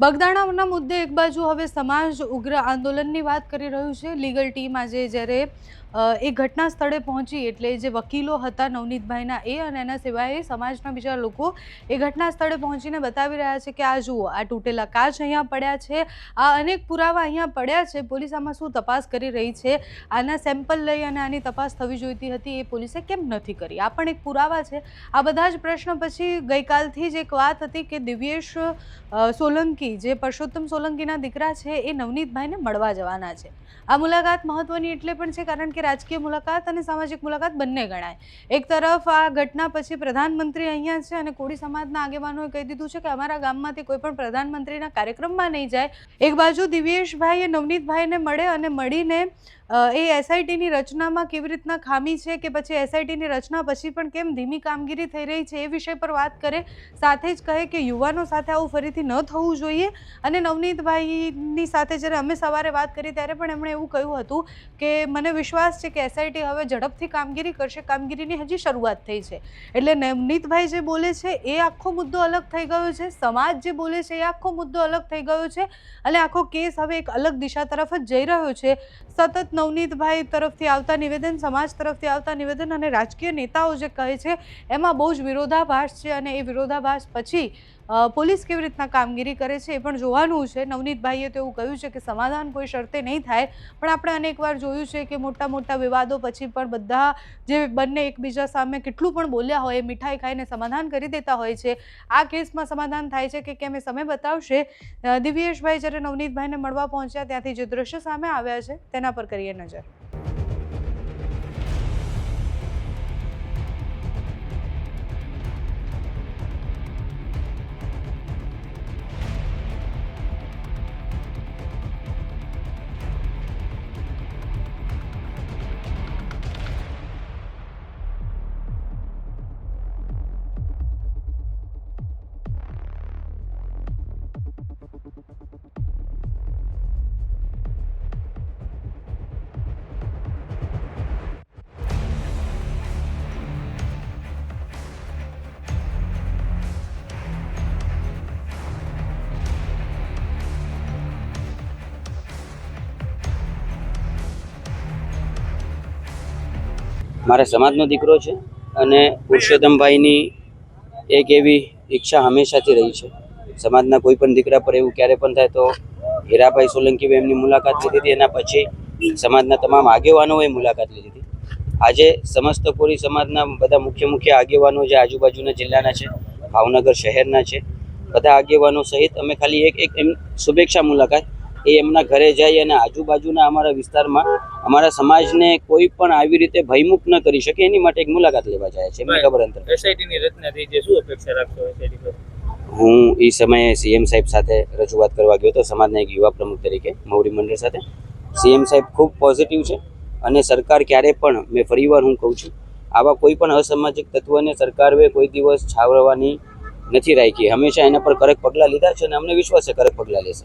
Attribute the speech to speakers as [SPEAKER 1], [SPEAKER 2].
[SPEAKER 1] બગદાણાના મુદ્દે એક બાજુ હવે સમાજ ઉગ્ર આંદોલનની વાત કરી રહ્યું છે. લીગલ ટીમ આજે જ્યારે એ ઘટના સ્થળે પહોંચી એટલે જે વકીલો હતા નવનીતભાઈના એ અને એના સિવાય સમાજના બીજા લોકો એ ઘટના સ્થળે પહોંચીને બતાવી રહ્યા છે કે આ જુઓ આ તૂટેલા કાચ અહીંયા પડ્યા છે આ અનેક પુરાવા અહીંયા પડ્યા છે. પોલીસ આમાં શું તપાસ કરી રહી છે? આના સેમ્પલ લઈ અને આની તપાસ થવી જોઈતી હતી એ પોલીસે કેમ નથી કરી? આ પણ એક પુરાવા છે. આ બધા જ પ્રશ્ન પછી ગઈકાલથી જ એક વાત હતી કે દિવ્યેશ અ, સોલંકી જે પરસોત્તમ સોલંકીના દીકરા છે એ નવનીતભાઈને મળવા જવાના છે. આ મુલાકાત મહત્વની એટલે પણ છે કારણ કે રાજકીય મુલાકાત અને સામાજિક મુલાકાત બંને ગણાય. એક તરફ આ ઘટના પછી પ્રધાનમંત્રી અહીંયા છે અને કોળી સમાજના આગેવાનોએ કહી દીધું છે કે અમારા ગામમાંથી કોઈ પણ પ્રધાનમંત્રીના કાર્યક્રમમાં નહીં જાય. એક બાજુ દિવ્યેશભાઈએ નવનીતભાઈને મળે અને મળીને એ એસઆઈટીની રચનામાં કેવી રીતના ખામી છે કે પછી એસઆઈટીની રચના પછી પણ કેમ ધીમી કામગીરી થઈ રહી છે એ વિષય પર વાત કરે, સાથે જ કહે કે યુવાનો સાથે આવું ફરીથી ન થવું જોઈએ. અને નવનીતભાઈની સાથે જ્યારે અમે સવારે વાત કરી ત્યારે પણ એમણે એવું કહ્યું હતું કે, મને વિશ્વાસ છે કે એસઆઈટી હવે ઝડપથી કામગીરી કરશે, કામગીરીની હજી શરૂઆત થઈ છે. એટલે નવનીતભાઈ જે બોલે છે એ આખો મુદ્દો અલગ થઈ ગયો છે, સમાજ જે બોલે છે એ આખો મુદ્દો અલગ થઈ ગયો છે. અને આખો કેસ હવે એક અલગ દિશા તરફ જ જઈ રહ્યો છે. સતત નવનીતભાઈ તરફથી આવતા નિવેદન, સમાજ તરફથી આવતા નિવેદન અને રાજકીય નેતાઓ જે કહે છે, એમાં બહુ જ વિરોધાભાસ છે અને એ વિરોધાભાસ પછી પોલીસ કેવી રીતના કામગીરી કરે છે એ પણ જોવાનું છે. નવનીતભાઈએ તો એવું કહ્યું છે કે સમાધાન કોઈ શરતે નહીં થાય, પણ આપણે અનેકવાર જોયું છે કે મોટા મોટા વિવાદો પછી પણ બધા જે બંને એકબીજા સામે કેટલું પણ બોલ્યા હોય, મીઠાઈ ખાઈને સમાધાન કરી દેતા હોય છે. આ કેસમાં સમાધાન થાય છે કે કેમ એ સમય બતાવશે. દિવ્યેશભાઈ જ્યારે નવનીતભાઈને મળવા પહોંચ્યા ત્યાંથી જે દ્રશ્ય સામે આવ્યા છે, તેના પર કરીએ નજર.
[SPEAKER 2] મારા સમાજનો દીકરો છે અને પુરુષોત્તમભાઈની એક એવી ઈચ્છા હંમેશાથી રહી છે. સમાજના કોઈ પણ દીકરા પર એવું ક્યારે પણ થાય તો હીરાભાઈ સોલંકી એમની મુલાકાત લીધી હતી, એના પછી સમાજના તમામ આગેવાનોએ મુલાકાત લીધી હતી. આજે સમસ્ત કોરી સમાજના બધા મુખ્ય મુખ્ય આગેવાનો જે આજુબાજુના જિલ્લાના છે, ભાવનગર શહેરના છે, બધા આગેવાનો સહિત અમે ખાલી એક એક એમ શુભેચ્છા મુલાકાત એ એમના ઘરે જઈ અને આજુબાજુના અમારા વિસ્તારમાં અમારા સમાજને કોઈ પણ આવી રીતે ભયમુક્ત ન કરી શકે એની માટે એક મુલાકાત લેવા જાય છે એમને ખબર અંતર.
[SPEAKER 3] એસઆઈટી ની રચના થઈ છે શું અપેક્ષા રાખશો
[SPEAKER 2] હું એ સમયે સીએમ સાહેબ સાથે રજૂઆત કરવા ગયો હતો સમાજના એક યુવા પ્રમુખ તરીકે મૌરી મંડળ સાથે. સીએમ સાહેબ ખૂબ પોઝિટિવ છે અને સરકાર ક્યારે પણ મેં ફરીવાર હું કહું છું આવા કોઈ પણ અસામાજિક તત્વને સરકારે કોઈ દિવસ છાવરવાની નથી રાખી. હંમેશા એના પર કડક પગલાં લીધા છે અને અમને વિશ્વાસ છે કડક પગલાં લેશે.